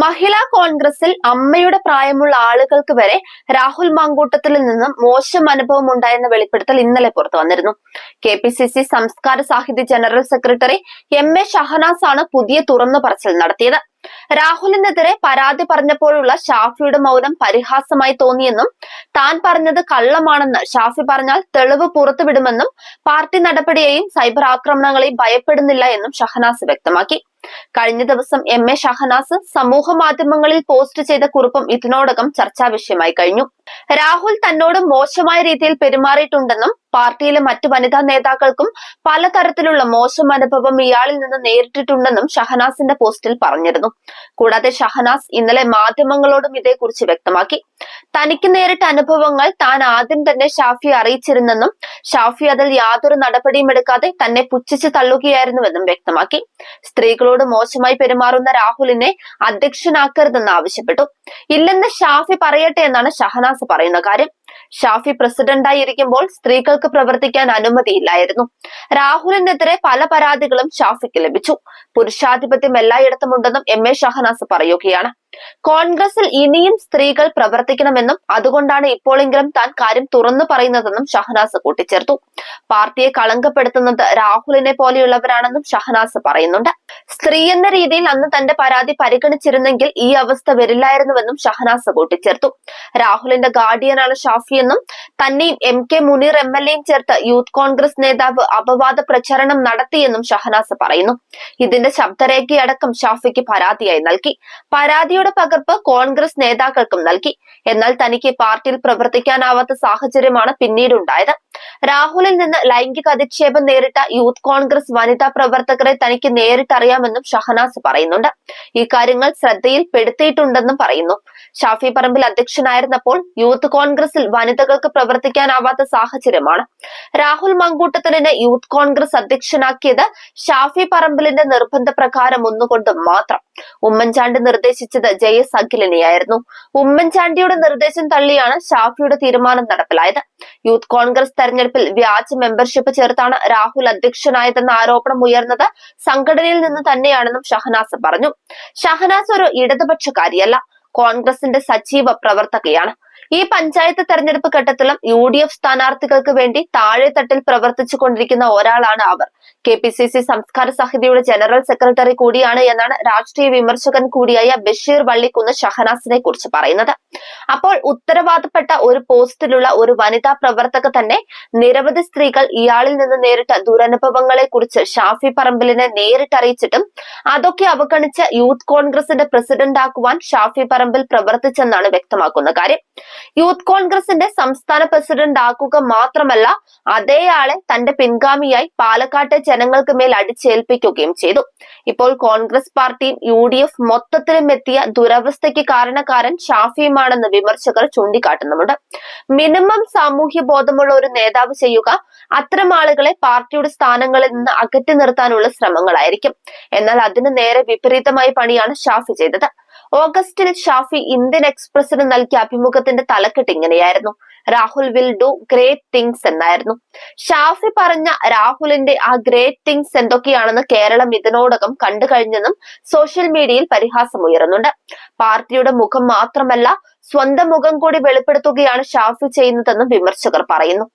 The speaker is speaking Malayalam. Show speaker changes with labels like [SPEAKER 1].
[SPEAKER 1] മഹിളാ കോൺഗ്രസിൽ അമ്മയുടെ പ്രായമുള്ള ആളുകൾക്ക് വരെ രാഹുൽ മാങ്കൂട്ടത്തിൽ നിന്നും മോശം അനുഭവം ഉണ്ടായെന്ന വെളിപ്പെടുത്തൽ ഇന്നലെ പുറത്തു വന്നിരുന്നു. കെ പി സി സി സംസ്കാര സാഹിത്യ general secretary M A Shahanas ആണ് പുതിയ തുറന്നു പറച്ചിൽ നടത്തിയത്. രാഹുലിനെതിരെ പരാതി പറഞ്ഞപ്പോഴുള്ള ഷാഫിയുടെ മൗനം പരിഹാസമായി തോന്നിയെന്നും താൻ പറഞ്ഞത് കള്ളമാണെന്ന് ഷാഫി പറഞ്ഞാൽ തെളിവ് പുറത്തുവിടുമെന്നും പാർട്ടി നടപടിയെയും സൈബർ ആക്രമണങ്ങളെയും ഭയപ്പെടുന്നില്ല എന്നും ഷഹനാസ് വ്യക്തമാക്കി. കഴിഞ്ഞ ദിവസം എം എ ഷഹനാസ് സമൂഹ മാധ്യമങ്ങളിൽ പോസ്റ്റ് ചെയ്ത കുറിപ്പും ഇതിനോടകം ചർച്ചാ വിഷയമായി കഴിഞ്ഞു. രാഹുൽ തന്നോട് മോശമായ രീതിയിൽ പെരുമാറിയിട്ടുണ്ടെന്നും പാർട്ടിയിലെ മറ്റു വനിതാ നേതാക്കൾക്കും പലതരത്തിലുള്ള മോശം അനുഭവം ഇയാളിൽ നിന്ന് നേരിട്ടിട്ടുണ്ടെന്നും ഷഹനാസിന്റെ പോസ്റ്റിൽ പറഞ്ഞിരുന്നു. കൂടാതെ ഷഹനാസ് ഇന്നലെ മാധ്യമങ്ങളോടും ഇതേക്കുറിച്ച് വ്യക്തമാക്കി. തനിക്ക് നേരിട്ട അനുഭവങ്ങൾ താൻ ആദ്യം തന്നെ ഷാഫി അറിയിച്ചിരുന്നെന്നും ഷാഫി അതിൽ യാതൊരു നടപടിയും എടുക്കാതെ തന്നെ പുച്ഛിച്ച് തള്ളുകയായിരുന്നുവെന്നും വ്യക്തമാക്കി. സ്ത്രീകളോട് മോശമായി പെരുമാറുന്ന രാഹുലിനെ അധ്യക്ഷനാക്കരുതെന്ന് ആവശ്യപ്പെട്ടു. ഇല്ലെന്ന് ഷാഫി പറയട്ടെ എന്നാണ് ഷഹനാസ് പറയുന്ന കാര്യം. ഷാഫി പ്രസിഡന്റായി ഇരിക്കുമ്പോൾ സ്ത്രീകൾക്ക് പ്രവർത്തിക്കാൻ അനുമതിയില്ലായിരുന്നു. രാഹുലിനെതിരെ പല പരാതികളും ഷാഫിക്ക് ലഭിച്ചു. പുരുഷാധിപത്യം എല്ലായിടത്തും ഉണ്ടെന്നും എം എ ഷഹനാസ് പറയുകയാണ്. കോൺഗ്രസിൽ ഇനിയും സ്ത്രീകൾ പ്രവർത്തിക്കണമെന്നും അതുകൊണ്ടാണ് ഇപ്പോഴെങ്കിലും താൻ കാര്യം തുറന്നു പറയുന്നതെന്നും ഷഹനാസ് കൂട്ടിച്ചേർത്തു. പാർട്ടിയെ കളങ്കപ്പെടുത്തുന്നത് രാഹുലിനെ പോലെയുള്ളവരാണെന്നും ഷഹനാസ് പറയുന്നുണ്ട്. സ്ത്രീ എന്ന രീതിയിൽ അന്ന് തന്റെ പരാതി പരിഗണിച്ചിരുന്നെങ്കിൽ ഈ അവസ്ഥ വരില്ലായിരുന്നുവെന്നും ഷഹനാസ് കൂട്ടിച്ചേർത്തു. രാഹുലിന്റെ ഗാർഡിയനാണ് ഷാഫിയെന്നും തന്നെയും M K Muneer M L എയും ചേർത്ത് യൂത്ത് കോൺഗ്രസ് നേതാവ് അപവാദ പ്രചരണം നടത്തിയെന്നും ഷഹനാസ് പറയുന്നു. ഇതിന്റെ ശബ്ദരേഖയടക്കം ഷാഫിക്ക് പരാതിയായി നൽകി. പരാതിയുടെ പകർപ്പ് കോൺഗ്രസ് നേതാക്കൾക്കും നൽകി. എന്നാൽ തനിക്ക് പാർട്ടിയിൽ പ്രവർത്തിക്കാനാവാത്ത സാഹചര്യമാണ് പിന്നീടുണ്ടായത്. രാഹുലിൽ നിന്ന് ലൈംഗിക അധിക്ഷേപം നേരിട്ട യൂത്ത് കോൺഗ്രസ് വനിതാ പ്രവർത്തകരെ തനിക്ക് നേരിട്ടറിയാമെന്നും ഷഹനാസ് പറയുന്നുണ്ട്. ഈ കാര്യങ്ങൾ ശ്രദ്ധയിൽപ്പെടുത്തിയിട്ടുണ്ടെന്നും പറയുന്നു. ഷാഫി പറമ്പിൽ അധ്യക്ഷനായിരുന്നപ്പോൾ യൂത്ത് കോൺഗ്രസിൽ വനിതകൾക്ക് പ്രവർത്തിക്കാനാവാത്ത സാഹചര്യമാണ്. രാഹുൽ മങ്കൂട്ടത്തിനെ യൂത്ത് കോൺഗ്രസ് അധ്യക്ഷനാക്കിയത് ഷാഫി പറമ്പിലിന്റെ നിർബന്ധ പ്രകാരം ഒന്നുകൊണ്ട് മാത്രം. ഉമ്മൻചാണ്ടി നിർദ്ദേശിച്ചത് ജയസ് അഖിലിനെയായിരുന്നു. ഉമ്മൻചാണ്ടിയുടെ നിർദ്ദേശം തള്ളിയാണ് ഷാഫിയുടെ തീരുമാനം നടപ്പിലായത്. യൂത്ത് കോൺഗ്രസ് തെരഞ്ഞെടുപ്പിൽ വ്യാജ മെമ്പർഷിപ്പ് ചേർത്താണ് രാഹുൽ അധ്യക്ഷനായതെന്ന ആരോപണം ഉയർന്നത് സംഘടനയിൽ നിന്ന് തന്നെയാണെന്നും ഷഹനാസ് പറഞ്ഞു. ഷഹനാസ് ഒരു ഇടതുപക്ഷക്കാരിയല്ല. കോൺഗ്രസിന്റെ സജീവ പ്രവർത്തകയാണ്. ഈ പഞ്ചായത്ത് തെരഞ്ഞെടുപ്പ് ഘട്ടത്തിലും യു ഡി എഫ് സ്ഥാനാർത്ഥികൾക്ക് വേണ്ടി താഴെത്തട്ടിൽ പ്രവർത്തിച്ചു കൊണ്ടിരിക്കുന്ന ഒരാളാണ് അവർ. കെ പി സി സി സംസ്കാര സമിതിയുടെ ജനറൽ സെക്രട്ടറി കൂടിയാണ് എന്നാണ് രാഷ്ട്രീയ വിമർശകൻ കൂടിയായ ബഷീർ വള്ളിക്കുന്ന് ഷഹനാസിനെ കുറിച്ച് പറയുന്നത്. അപ്പോൾ ഉത്തരവാദപ്പെട്ട ഒരു പോസ്റ്റിലുള്ള ഒരു വനിതാ പ്രവർത്തക തന്നെ നിരവധി സ്ത്രീകൾ ഇയാളിൽ നിന്ന് നേരിട്ട ദുരനുഭവങ്ങളെ കുറിച്ച് ഷാഫി പറമ്പിലിനെ നേരിട്ടറിയിച്ചിട്ടും അതൊക്കെ അവഗണിച്ച് യൂത്ത് കോൺഗ്രസിന്റെ പ്രസിഡന്റ് ആക്കുവാൻ ഷാഫി പറമ്പിൽ പ്രവർത്തിച്ചെന്നാണ് വ്യക്തമാക്കുന്ന കാര്യം. യൂത്ത് കോൺഗ്രസിന്റെ സംസ്ഥാന പ്രസിഡന്റ് ആക്കുക മാത്രമല്ല അതേയാളെ തന്റെ പിൻഗാമിയായി പാലക്കാട്ടെ ജനങ്ങൾക്ക് മേൽ അടിച്ചേൽപ്പിക്കുകയും ചെയ്തു. ഇപ്പോൾ കോൺഗ്രസ് പാർട്ടിയും യു ഡി എഫ് മൊത്തത്തിലും എത്തിയ ദുരവസ്ഥയ്ക്ക് കാരണക്കാരൻ ഷാഫിയുമാണെന്ന് വിമർശകർ ചൂണ്ടിക്കാട്ടുന്നുമുണ്ട്. മിനിമം സാമൂഹ്യ ബോധമുള്ള ഒരു നേതാവ് ചെയ്യുക അത്തരം ആളുകളെ പാർട്ടിയുടെ സ്ഥാനങ്ങളിൽ നിന്ന് അകറ്റി നിർത്താനുള്ള ശ്രമങ്ങളായിരിക്കും. എന്നാൽ അതിന് നേരെ വിപരീതമായ പണിയാണ് ഷാഫി ചെയ്തത്. ഓഗസ്റ്റിൽ ഷാഫി ഇന്ത്യൻ എക്സ്പ്രസിന് നൽകിയ അഭിമുഖത്തിന്റെ തലക്കെട്ട് ഇങ്ങനെയായിരുന്നു. Rahul will do great things എന്നായിരുന്നു. ഷാഫി പറഞ്ഞ രാഹുലിന്റെ ആ ഗ്രേറ്റ് തിങ്സ് എന്തൊക്കെയാണെന്ന് കേരളം ഇതിനോടകം കണ്ടു കഴിഞ്ഞെന്നും സോഷ്യൽ മീഡിയയിൽ പരിഹാസം ഉയരുന്നുണ്ട്. പാർട്ടിയുടെ മുഖം മാത്രമല്ല സ്വന്തം മുഖം കൂടി വെളിപ്പെടുത്തുകയാണ് ഷാഫി ചെയ്യുന്നതെന്നും വിമർശകർ പറയുന്നു.